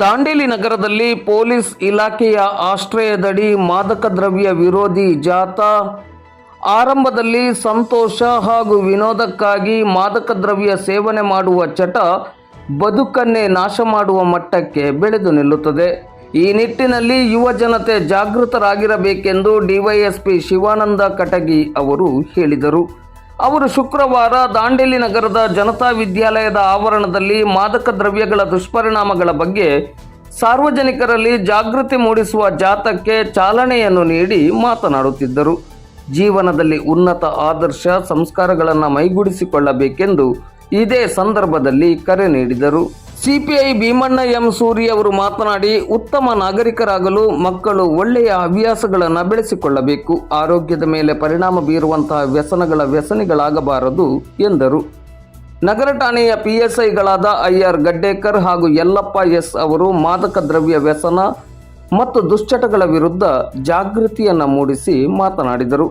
ದಾಂಡೇಲಿ ನಗರದಲ್ಲಿ ಪೊಲೀಸ್ ಇಲಾಖೆಯ ಆಶ್ರಯದಡಿ ಮಾದಕ ದ್ರವ್ಯ ವಿರೋಧಿ ಜಾಥಾ. ಆರಂಭದಲ್ಲಿ ಸಂತೋಷ ಹಾಗೂ ವಿನೋದಕ್ಕಾಗಿ ಮಾದಕ ದ್ರವ್ಯ ಸೇವನೆ ಮಾಡುವ ಚಟ ಬದುಕನ್ನೇ ನಾಶ ಮಾಡುವ ಮಟ್ಟಕ್ಕೆ ಬೆಳೆದು ನಿಲ್ಲುತ್ತದೆ. ಈ ನಿಟ್ಟಿನಲ್ಲಿ ಯುವ ಜನತೆ ಜಾಗೃತರಾಗಿರಬೇಕೆಂದು ಡಿವೈಎಸ್ಪಿ ಶಿವಾನಂದ ಕಟಗಿ ಅವರು ಹೇಳಿದರು. ಅವರು ಶುಕ್ರವಾರ ದಾಂಡೇಲಿ ನಗರದ ಜನತಾ ವಿದ್ಯಾಲಯದ ಆವರಣದಲ್ಲಿ ಮಾದಕ ದ್ರವ್ಯಗಳ ದುಷ್ಪರಿಣಾಮಗಳ ಬಗ್ಗೆ ಸಾರ್ವಜನಿಕರಲ್ಲಿ ಜಾಗೃತಿ ಮೂಡಿಸುವ ಜಾಥಾಕ್ಕೆ ಚಾಲನೆಯನ್ನು ನೀಡಿ ಮಾತನಾಡುತ್ತಿದ್ದರು. ಜೀವನದಲ್ಲಿ ಉನ್ನತ ಆದರ್ಶ ಸಂಸ್ಕಾರಗಳನ್ನು ಮೈಗೂಡಿಸಿಕೊಳ್ಳಬೇಕೆಂದು ಇದೇ ಸಂದರ್ಭದಲ್ಲಿ ಕರೆ ನೀಡಿದರು. ಸಿಪಿಐ ಭೀಮಣ್ಣ ಎಂ ಸೂರಿ ಅವರು ಮಾತನಾಡಿ, ಉತ್ತಮ ನಾಗರಿಕರಾಗಲು ಮಕ್ಕಳು ಒಳ್ಳೆಯ ಹವ್ಯಾಸಗಳನ್ನು ಬೆಳೆಸಿಕೊಳ್ಳಬೇಕು. ಆರೋಗ್ಯದ ಮೇಲೆ ಪರಿಣಾಮ ಬೀರುವಂತಹ ವ್ಯಸನಗಳ ವ್ಯಸನಿಗಳಾಗಬಾರದು ಎಂದರು. ನಗರ ಠಾಣೆಯ ಪಿಎಸ್ಐಗಳಾದ ಐಆರ್ ಗಡ್ಡೇಕರ್ ಹಾಗೂ ಯಲ್ಲಪ್ಪ ಎಸ್ ಅವರು ಮಾದಕ ದ್ರವ್ಯ ವ್ಯಸನ ಮತ್ತು ದುಶ್ಚಟಗಳ ವಿರುದ್ಧ ಜಾಗೃತಿಯನ್ನು ಮೂಡಿಸಿ ಮಾತನಾಡಿದರು.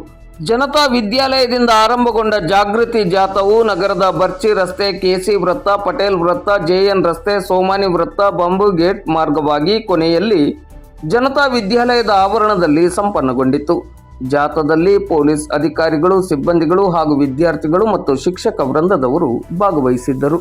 ಜನತಾ ವಿದ್ಯಾಲಯದಿಂದ ಆರಂಭಗೊಂಡ ಜಾಗೃತಿ ಜಾಥಾವು ನಗರದ ಬರ್ಚಿ ರಸ್ತೆ, ಕೆಸಿ ವೃತ್ತ, ಪಟೇಲ್ ವೃತ್ತ, ಜೆಎನ್ ರಸ್ತೆ, ಸೋಮಾನಿ ವೃತ್ತ, ಬಂಬು ಗೇಟ್ ಮಾರ್ಗವಾಗಿ ಕೊನೆಯಲ್ಲಿ ಜನತಾ ವಿದ್ಯಾಲಯದ ಆವರಣದಲ್ಲಿ ಸಂಪನ್ನಗೊಂಡಿತು ಜಾಥಾದಲ್ಲಿ ಪೊಲೀಸ್ ಅಧಿಕಾರಿಗಳು, ಸಿಬ್ಬಂದಿಗಳು ಹಾಗೂ ವಿದ್ಯಾರ್ಥಿಗಳು ಮತ್ತು ಶಿಕ್ಷಕ ವೃಂದದವರು ಭಾಗವಹಿಸಿದ್ದರು.